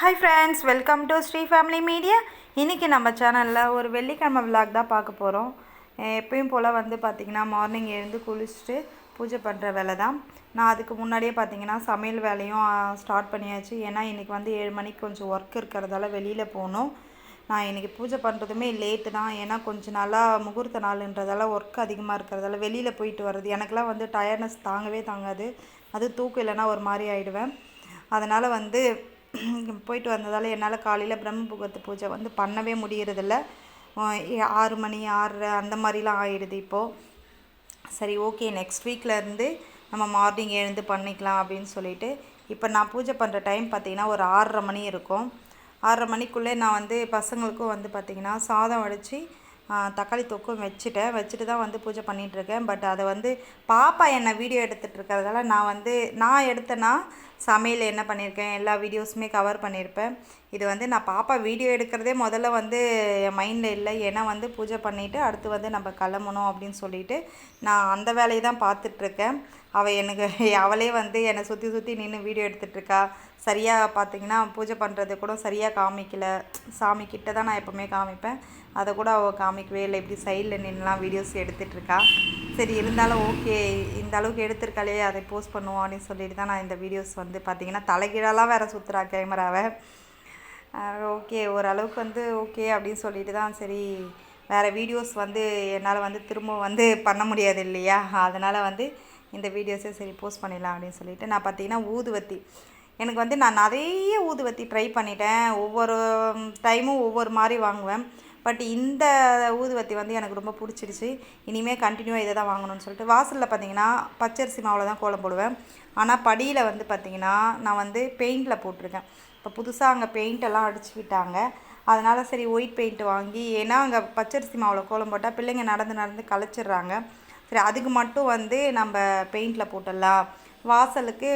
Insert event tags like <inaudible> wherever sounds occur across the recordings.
Hi friends welcome to Sri family media இன்றைக்கி நம்ம சேனலில் ஒரு வெள்ளிக்கிழமை விலாக் தான் பார்க்க போகிறோம் எப்பயும் போல் வந்து பார்த்திங்கன்னா மார்னிங் எழுந்து குளிச்சுட்டு பூஜை பண்ணுற வேலை தான். நான் அதுக்கு முன்னாடியே பார்த்தீங்கன்னா சமையல் வேலையும் ஸ்டார்ட் பண்ணியாச்சு. ஏன்னா இன்றைக்கி வந்து ஏழு மணிக்கு கொஞ்சம் ஒர்க் இருக்கிறதால வெளியில் போகணும். நான் இன்றைக்கி பூஜை பண்ணுறதுமே லேட்டு தான். ஏன்னா கொஞ்சம் நாளாக முகூர்த்த நாளுன்றதால ஒர்க் அதிகமாக இருக்கிறதால வெளியில் போயிட்டு வர்றது. எனக்கெலாம் வந்து டயர்னஸ் தாங்கவே தாங்காது. அது தூக்கம் இல்லைன்னா ஒரு மாதிரி ஆகிடுவேன் அதனால் வந்து போயிட்டு வந்ததால் என்னால் காலையில் பிரம்ம முகூர்த்த பூஜை வந்து பண்ணவே முடியறதில்ல. ஆறு மணி ஆறரை அந்த மாதிரிலாம் ஆயிடுது இப்போது சரி ஓகே நெக்ஸ்ட் வீக்லேருந்து நம்ம மார்னிங் எழுந்து பண்ணிக்கலாம் அப்படின்னு சொல்லிட்டு இப்போ நான் பூஜை பண்ணுற டைம் பார்த்தீங்கன்னா ஒரு ஆறரை மணி இருக்கும். ஆறரை மணிக்குள்ளே நான் வந்து பசங்களுக்கும் வந்து பார்த்திங்கன்னா சாதம் வடித்து தக்காளி தொக்கும் வச்சுட்டேன். வச்சுட்டு தான் வந்து பூஜை பண்ணிகிட்ருக்கேன் பட் அதை வந்து பாப்பா என்னை வீடியோ எடுத்துகிட்டு இருக்கிறதால நான் வந்து நான் எடுத்தேன்னா சமையல் என்ன பண்ணியிருக்கேன் எல்லா வீடியோஸுமே கவர் பண்ணியிருப்பேன். இது வந்து நான் பாப்பா வீடியோ எடுக்கிறதே முதல்ல வந்து என் மைண்டில் இல்லை. ஏன்னா வந்து பூஜை பண்ணிவிட்டு அடுத்து வந்து நம்ம கிளம்பணும் அப்படின்னு சொல்லிட்டு நான் அந்த வேலையை தான் பார்த்துட்ருக்கேன் அவள் எனக்கு அவளே வந்து என்னை சுற்றி சுற்றி நின்று வீடியோ எடுத்துகிட்ருக்கா சரியாக பார்த்தீங்கன்னா பூஜை பண்ணுறது கூட சரியாக காமிக்கல. சாமி கிட்ட தான் நான் எப்போவுமே காமிப்பேன். அதை கூட அவள் காமிக்கவே இல்லை. இப்படி சைடில் நின்றுலாம் வீடியோஸ் எடுத்துகிட்ருக்கா சரி இருந்தாலும் ஓகே இந்த அளவுக்கு எடுத்திருக்காளே அதை போஸ்ட் பண்ணுவோம் அப்படின்னு சொல்லிட்டு தான் நான் இந்த வீடியோஸ் வந்து பார்த்தீங்கன்னா தலைகீழெல்லாம் வேறு சுற்றுறா கேமராவை ஓகே ஓரளவுக்கு வந்து ஓகே அப்படின்னு சொல்லிட்டு தான் சரி வேறு வீடியோஸ் வந்து என்னால் வந்து திரும்ப வந்து பண்ண முடியாது இல்லையா? அதனால் வந்து இந்த வீடியோஸே சரி போஸ்ட் பண்ணிடலாம் அப்படின்னு சொல்லிட்டு நான் பார்த்தீங்கன்னா ஊதுவத்தி. எனக்கு வந்து நான் நிறைய ஊதுவத்தி ட்ரை பண்ணிட்டேன். ஒவ்வொரு டைமும் ஒவ்வொரு மாதிரி வாங்குவேன். பட் இந்த ஊதுவத்தி வந்து எனக்கு ரொம்ப பிடிச்சிடுச்சு. இனிமேல் கண்டினியூவாக இதை தான் வாங்கணும்னு சொல்லிட்டு. வாசலில் பார்த்தீங்கன்னா பச்சரிசி மாவில் தான் கோலம் போடுவேன். ஆனால் படியில் வந்து பார்த்திங்கன்னா நான் வந்து பெயிண்டில் போட்டிருக்கேன். இப்போ புதுசாக அங்கே பெயிண்டெல்லாம் அடிச்சு விட்டாங்க. அதனால் சரி ஒயிட் பெயிண்ட் வாங்கி ஏன்னா அங்கே பச்சரிசி மாவில் கோலம் போட்டால் பிள்ளைங்க நடந்து நடந்து கலைச்சிடுறாங்க. சரி அதுக்கு மட்டும் வந்து நம்ம பெயிண்டில் போட்டுடலாம். வாசலுக்கு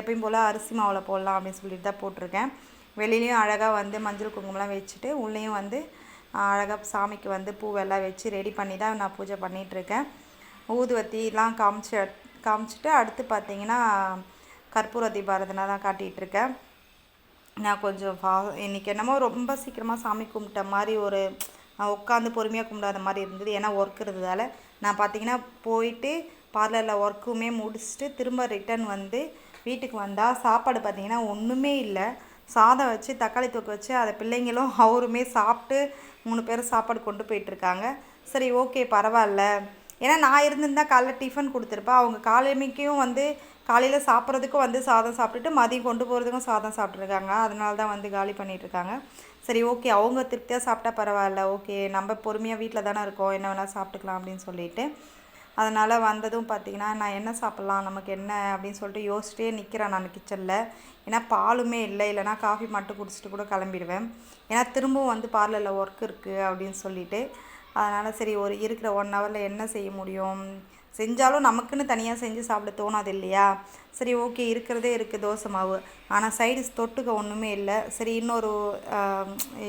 எப்பயும் போல் அரிசி மாவில் போடலாம் அப்படின்னு சொல்லிட்டு தான் போட்டிருக்கேன். வெளிலேயும் அழகாக வந்து மஞ்சள் குங்குமம்லாம் வச்சுட்டு உள்ளேயும் வந்து அழகாக சாமிக்கு வந்து பூவெல்லாம் வச்சு ரெடி பண்ணி தான் நான் பூஜை பண்ணிகிட்ருக்கேன் ஊதுவத்திலாம் காமிச்சு காமிச்சிட்டு அடுத்து பார்த்தீங்கன்னா கற்பூர தீபாரதனை தான் காட்டிகிட்ருக்கேன் நான் கொஞ்சம் ஃபா இன்றைக்கி என்னமோ ரொம்ப சீக்கிரமாக சாமி கும்பிட்ட மாதிரி ஒரு நான் உட்காந்து பொறுமையாக கும்பிடாத மாதிரி இருந்தது. ஏன்னா ஒர்க் இருந்ததால் நான் பார்த்தீங்கன்னா போயிட்டு பார்லரில் ஒர்க்குமே முடிச்சுட்டு திரும்ப ரிட்டர்ன் வந்து வீட்டுக்கு வந்தால் சாப்பாடு பார்த்தீங்கன்னா ஒன்றுமே இல்லை. சாதம் வச்சு தக்காளி தொக்கு வச்சு அதை பிள்ளைங்களும் அவருமே சாப்பிட்டு மூணு பேரும் சாப்பாடு கொண்டு போயிட்டுருக்காங்க சரி ஓகே பரவாயில்ல. ஏன்னா நான் இருந்திருந்தால் காலைல டிஃபன் கொடுத்துருப்பேன் அவங்க காலமைக்கும் வந்து காலையில் சாப்பிட்றதுக்கும் வந்து சாதம் சாப்பிட்டுட்டு மதியம் கொண்டு போகிறதுக்கும் சாதம் சாப்பிட்ருக்காங்க அதனால தான் வந்து காலி பண்ணிகிட்ருக்காங்க சரி ஓகே அவங்க திருப்தியாக சாப்பிட்டா பரவாயில்ல. ஓகே நம்ம பொறுமையாக வீட்டில் தானே இருக்கோம். என்ன வேணால் சாப்பிட்டுக்கலாம் அப்படின்னு சொல்லிட்டு. அதனால் வந்ததும் பார்த்தீங்கன்னா நான் என்ன சாப்பிட்லாம்? நமக்கு என்ன? அப்படின்னு சொல்லிட்டு யோசிச்சிட்டே நிற்கிறேன் நான் கிச்சனில் ஏன்னா பாலுமே இல்லை. இல்லைனா காஃபி மட்டும் குடிச்சிட்டு கூட கிளம்பிடுவேன். ஏன்னா திரும்பவும் வந்து பார்லரில் ஒர்க் இருக்குது அப்படின்னு சொல்லிட்டு அதனால் சரி ஒரு இருக்கிற ஒன் ஹவரில் என்ன செய்ய முடியும்? செஞ்சாலும் நமக்குன்னு தனியாக செஞ்சு சாப்பிட தோணாது இல்லையா? சரி ஓகே இருக்கிறதே இருக்குது தோசை மாவு. ஆனால் சைடு தொட்டுக்க ஒன்றுமே இல்லை. சரி இன்னொரு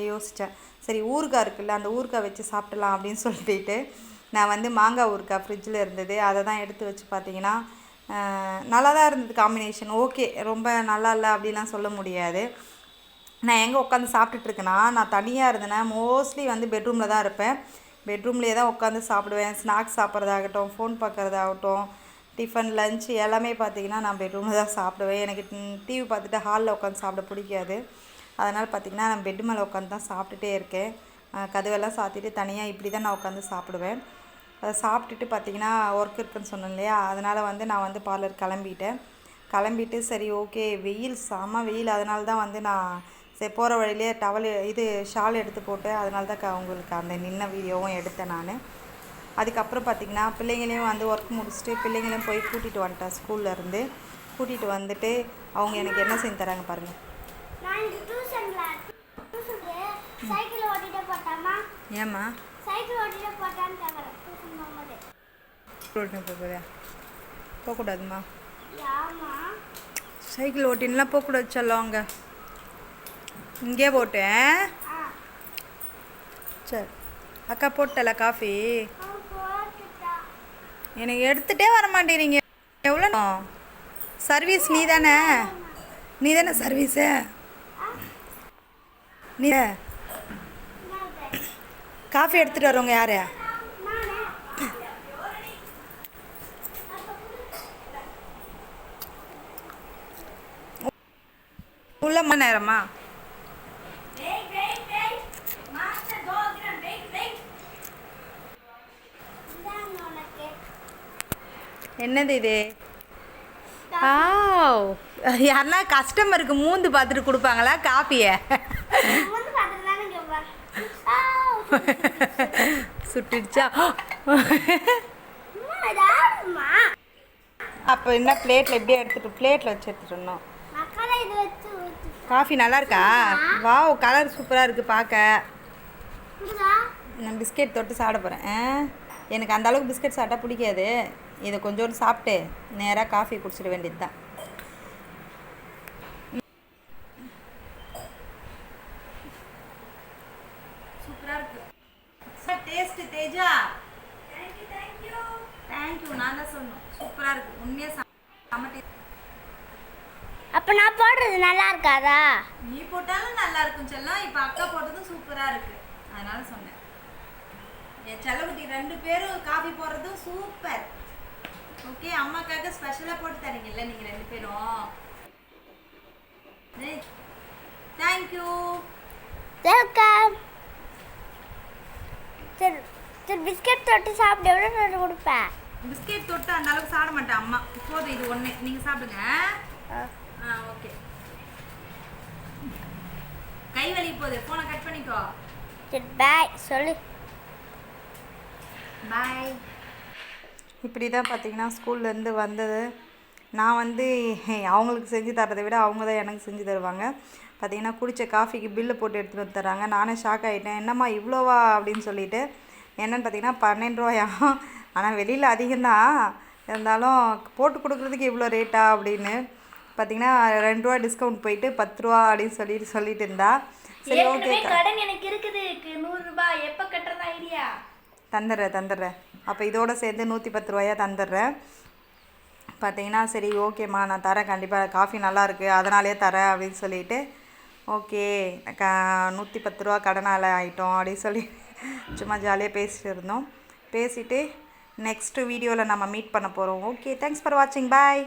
யோசித்தேன் சரி ஊறுகாய் இருக்குல்ல அந்த ஊறுகாய் வச்சு சாப்பிடலாம் அப்படின்னு சொல்லிட்டு நான் வந்து மாங்காய் ஊறுகாய் ஃப்ரிட்ஜில் இருந்தது. அதை தான் எடுத்து வச்சு பார்த்தீங்கன்னா நல்லா தான் இருந்தது காம்பினேஷன் ஓகே ரொம்ப நல்லா இல்லை அப்படிலாம் சொல்ல முடியாது. நான் எங்கே உட்காந்து சாப்பிட்டுட்ருக்கேன்னா நான் தனியாக இருந்தேன்னா மோஸ்ட்லி வந்து பெட்ரூமில் தான் இருப்பேன். பெட்ரூம்லேயே தான் உட்காந்து சாப்பிடுவேன். ஸ்நாக்ஸ் சாப்பிட்றதாகட்டும் ஃபோன் பார்க்குறதாகட்டும் டிஃபன் லஞ்ச் எல்லாமே பார்த்தீங்கன்னா நான் பெட்ரூமில் தான் சாப்பிடுவேன். எனக்கு டிவி பார்த்துட்டு ஹாலில் உட்காந்து சாப்பிட பிடிக்காது. அதனால் பார்த்திங்கன்னா நான் பெட் மேலே உட்காந்து தான் சாப்பிட்டுட்டே இருக்கேன். கதவெல்லாம் சாத்திட்டு தனியாக இப்படி தான் நான் உட்காந்து சாப்பிடுவேன். அதை சாப்பிட்டுட்டு பார்த்தீங்கன்னா ஒர்க் இருக்குன்னு சொன்னேன் இல்லையா? அதனால் வந்து நான் வந்து பார்லர் கிளம்பிட்டேன். கிளம்பிட்டு சரி ஓகே வெயில் செம வெயில். அதனால தான் வந்து நான் சரி போகிற வழியிலே டவல் இது ஷால் எடுத்து போட்டு அதனால தான் உங்களுக்கு அந்த நின்ன வீடியோவும் எடுத்தேன் நான். அதுக்கப்புறம் பார்த்தீங்கன்னா பிள்ளைங்களையும் வந்து ஒர்க் முடிச்சுட்டு பிள்ளைங்களையும் போய் கூட்டிகிட்டு வந்துட்டேன் ஸ்கூல்ல இருந்து. கூட்டிகிட்டு வந்துட்டு அவங்க எனக்கு என்ன செஞ்சு தராங்க பாருங்கள் ஏம்மா? போகுதா போகக்கூடாதுமா சைக்கிள் ஓட்டின்லாம் போகக்கூடாது சொல்லும் அங்கே. இங்கே போட்டேன். சரி. அக்கா போட்டல காஃபி? எனக்கு எடுத்துகிட்டே வர மாட்டேறீங்க எவ்வளோ சர்வீஸ் நீ? தானே நீ தானே சர்வீஸு? நீ காஃபி எடுத்துகிட்டு வரவங்க யார்? உள்ள மணி நேரமா? என்னது இது? ஆவ். யாருன்னா கஸ்டமருக்கு மூந்து பார்த்துட்டு கொடுப்பாங்களா காஃபியை <laughs> சுட்டுடுச்சா? அப்போ என்ன பிளேட்டில் எப்படியே எடுத்துட்டு பிளேட்டில் வச்சு எடுத்துட்டு இருந்தோம் மக்களை இது வச்சு ஊத்து. காஃபி நல்லா இருக்கா? வாவ் கலர் சூப்பராக இருக்குது பார்க்க? நான் பிஸ்கெட் தொட்டு சாப்பிட போகிறேன் எனக்கு அந்த அளவுக்கு பிஸ்கெட் சாப்பிட்டா பிடிக்காது. இதை கொஞ்சோண்டு சாப்பிட்டு நேராக காஃபி குடிச்சிட வேண்டியது தான் டேஸ்ட்டு தேஜா. தேங்க்யூ நான் தான் சொல்லணும். சூப்பராக இருக்குது உண்மையாக. அப்ப நான் போடுறது நல்லா இருக்காதா? நீ போட்டாலும் நல்லா இருக்கும் செல்லம். இப்போ அக்கா போட்டதும் சூப்பராக இருக்கு. அதனால சொன்னேன். என் செல்லக்குட்டி ரெண்டு பேரும் காஃபி போடுறதும் சூப்பர். ஓகே அம்மாக்காக ஸ்பெஷலாக போட்டு தரீங்கல்ல நீங்கள் ரெண்டு பேரும். தேங்க்யூ வெல்கம் சரி சரி பிஸ்கட் தொட்டு சாப்பிட்டு எவ்வளோ நேரம் கொடுப்பேன் பிஸ்கெட் தொட்டு அந்த அளவுக்கு சாப்பிட மாட்டேன் அம்மா. போதும் இது ஒன்று நீங்கள் சாப்பிடுங்க. ஆ. ஓகே கை வலி போகுது. ஃபோனை கட் பண்ணிக்கோ. சரி பாய் சொல்லு. பாய் இப்படி தான் பார்த்தீங்கன்னா ஸ்கூல்லேருந்து வந்தது. நான் வந்து அவங்களுக்கு செஞ்சு தரதை விட அவங்க தான் எனக்கு செஞ்சு தருவாங்க. பார்த்தீங்கன்னா குடித்த காஃபிக்கு பில்லு போட்டு எடுத்துகிட்டு வந்து தராங்க நானே ஷாக் ஆகிட்டேன் என்னம்மா இவ்வளோவா அப்படின்னு சொல்லிட்டு என்னன்னு பார்த்தீங்கன்னா பன்னெண்டு ரூபாயா? ஆனால் வெளியில் அதிகம்தான். இருந்தாலும் போட்டு கொடுக்குறதுக்கு இவ்வளோ ரேட்டா அப்படின்னு. பார்த்தீங்கன்னா ரெண்டு ரூபா டிஸ்கவுண்ட் போயிட்டு பத்து ரூபா அப்படின்னு சொல்லிட்டு சொல்லிட்டு இருந்தா. சரி ஓகே கடன் எனக்கு இருக்குது. கு- நூறு ரூபாய் எப்ப கட்டுறது ஐடியா தந்துடுறேன் தந்துடுறேன். அப்போ இதோட சேர்ந்து நூற்றி பத்து ரூபாயாக தந்துடுறேன். பார்த்தீங்கன்னா சரி ஓகேம்மா நான் தரேன். கண்டிப்பாக காஃபி நல்லாயிருக்கு அதனாலே தரேன் அப்படின்னு சொல்லிட்டு ஓகே க நூற்றி பத்து ரூபா கடனால் ஆகிட்டோம் அப்படின்னு சொல்லி சும்மா ஜாலியாக பேசிட்டு இருந்தோம். பேசிவிட்டு நெக்ஸ்ட்டு வீடியோவில் நம்ம மீட் பண்ண போகிறோம் ஓகே தேங்க்ஸ் ஃபார் வாட்சிங் பாய்